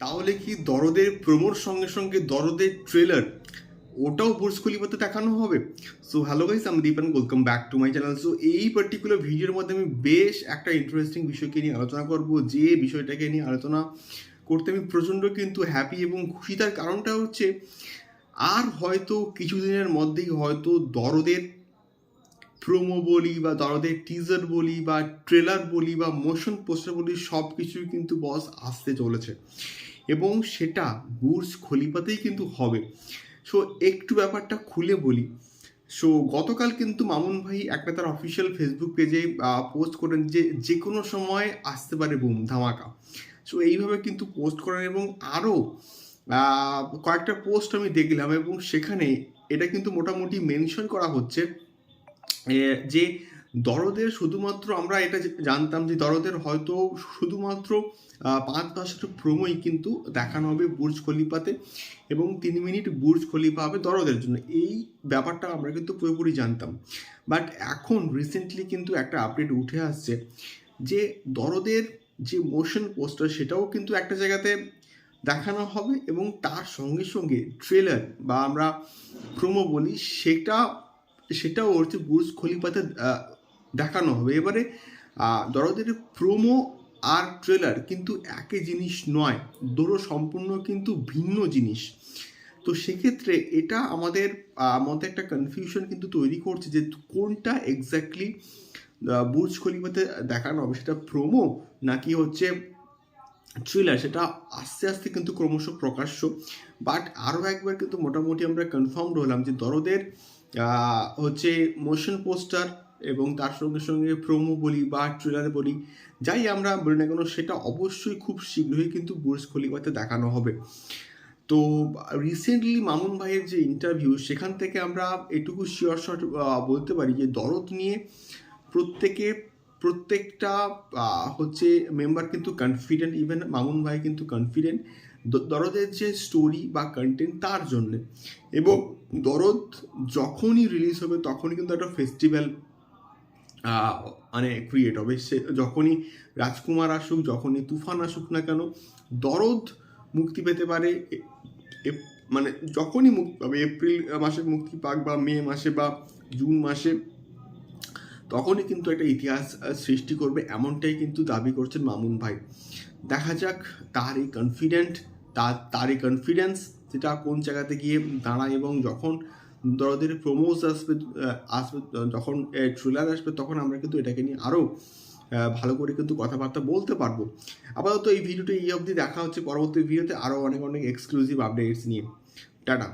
তাহলে কি দরদের প্রমোর সঙ্গে সঙ্গে দরদের ট্রেলার ওটাও বুর্জ খলিফাতে দেখানো হবে? সো হ্যালো গাইস আমি Dipan welcome back to my channel so এই পার্টিকুলার ভিডিওর মধ্যে আমি বেশ একটা ইন্টারেস্টিং বিষয়কে নিয়ে আলোচনা করব, যে বিষয়টাকে নিয়ে আলোচনা করতে আমি প্রচণ্ড কিন্তু হ্যাপি এবং খুশি। তার কারণটা হচ্ছে, আর হয়তো কিছুদিনের মধ্যেই হয়তো দরদের প্রোমো বলি বা দরদের টিজার বলি বা ট্রেলার বলি বা মোশন পোস্টার বলি সব কিছুই কিন্তু বস আসতে চলেছে। এবং সেটা বুর্জ খলিফাতেই কিন্তু হবে। সো একটু ব্যাপারটা খুলে বলি। সো গতকাল কিন্তু মামুন ভাই একটা তার অফিসিয়াল ফেসবুক পেজে পোস্ট করেন যে যে কোনো সময় আসতে পারে বুম, ধামাকা। সো এইভাবে কিন্তু পোস্ট করেন এবং আরও কয়েকটা পোস্ট আমি দেখলাম এবং সেখানে এটা কিন্তু মোটামুটি মেনশন করা হচ্ছে। যে দরদের শুধুমাত্র আমরা এটা জানতাম যে দরদের হয়তো শুধুমাত্র পাঁচ দশটা প্রোমোই কিন্তু দেখানো হবে বুর্জ খলিফাতে এবং তিন মিনিট বুর্জ খলিফা হবে দরদের জন্য। এই ব্যাপারটা আমরা কিন্তু পুরোপুরি জানতাম। বাট এখন রিসেন্টলি কিন্তু একটা আপডেট উঠে আসছে যে দরদের যে মোশন পোস্টার সেটাও কিন্তু একটা জায়গাতে দেখানো হবে এবং তার সঙ্গে সঙ্গে ট্রেলার বা আমরা প্রোমো বলি সেটা সেটাও হচ্ছে বুর্জ খলিফাতে দেখানো হবে। এবারে দরদের প্রোমো আর ট্রেলার কিন্তু একই জিনিস নয়, দুটো সম্পূর্ণ কিন্তু ভিন্ন জিনিস। তো সেক্ষেত্রে এটা আমাদের মধ্যে একটা কনফিউশন কিন্তু তৈরি করছে যে কোনটা এক্স্যাক্টলি বুর্জ খলিফাতে দেখানো হবে, সেটা প্রোমো নাকি হচ্ছে থ্রিলার সেটা আস্তে আস্তে কিন্তু ক্রমশ প্রকাশ্য। বাট আরও একবার কিন্তু মোটামুটি আমরা কনফার্মড হলাম যে দরদের হচ্ছে মোশন পোস্টার এবং তার সঙ্গে সঙ্গে প্রোমো বলি বা ট্রেলার বলি, যাই আমরা বলি না কেন, সেটা অবশ্যই খুব শীঘ্রই কিন্তু বুর্জ খলিফাতে দেখানো হবে। তো রিসেন্টলি মামুন ভাইয়ের যে ইন্টারভিউ সেখান থেকে আমরা এটুকু শিওর শট বলতে পারি যে দরদ নিয়ে প্রত্যেকে, প্রত্যেকটা হচ্ছে মেম্বার কিন্তু কনফিডেন্ট ইভেন মামুন ভাই কিন্তু কনফিডেন্ট দরদের যে স্টোরি বা কন্টেন্ট তার জন্যে। এবং দরদ যখনই রিলিজ হবে, তখনই কিন্তু একটা ফেস্টিভ্যাল মানে ক্রিয়েট হবে। সে যখনই রাজকুমার আসুক, যখনই তুফান আসুক না কেন, দরদ মুক্তি পেতে পারে মানে যখনই মুক্তি পাবে, এপ্রিল মাসে মুক্তি পাক বা মে মাসে বা জুন মাসে, তখনই কিন্তু একটা ইতিহাস সৃষ্টি করবে। এমনটাই কিন্তু দাবি করছেন মামুন ভাই। দেখা যাক তার এই কনফিডেন্ট তার, তারই কনফিডেন্স সেটা কোন জায়গাতে গিয়ে দাঁড়ায় এবং যখন দরদের প্রমোস আসবে আসবে, যখন ট্রেলার আসবে, তখন আমরা কিন্তু এটাকে নিয়ে আরও ভালো করে কিন্তু কথাবার্তা বলতে পারব। আপাতত এই ভিডিওটা এই অবধি দেখা হচ্ছে পরবর্তী ভিডিওতে আরও অনেক অনেক এক্সক্লুসিভ আপডেটস নিয়ে। টাটা।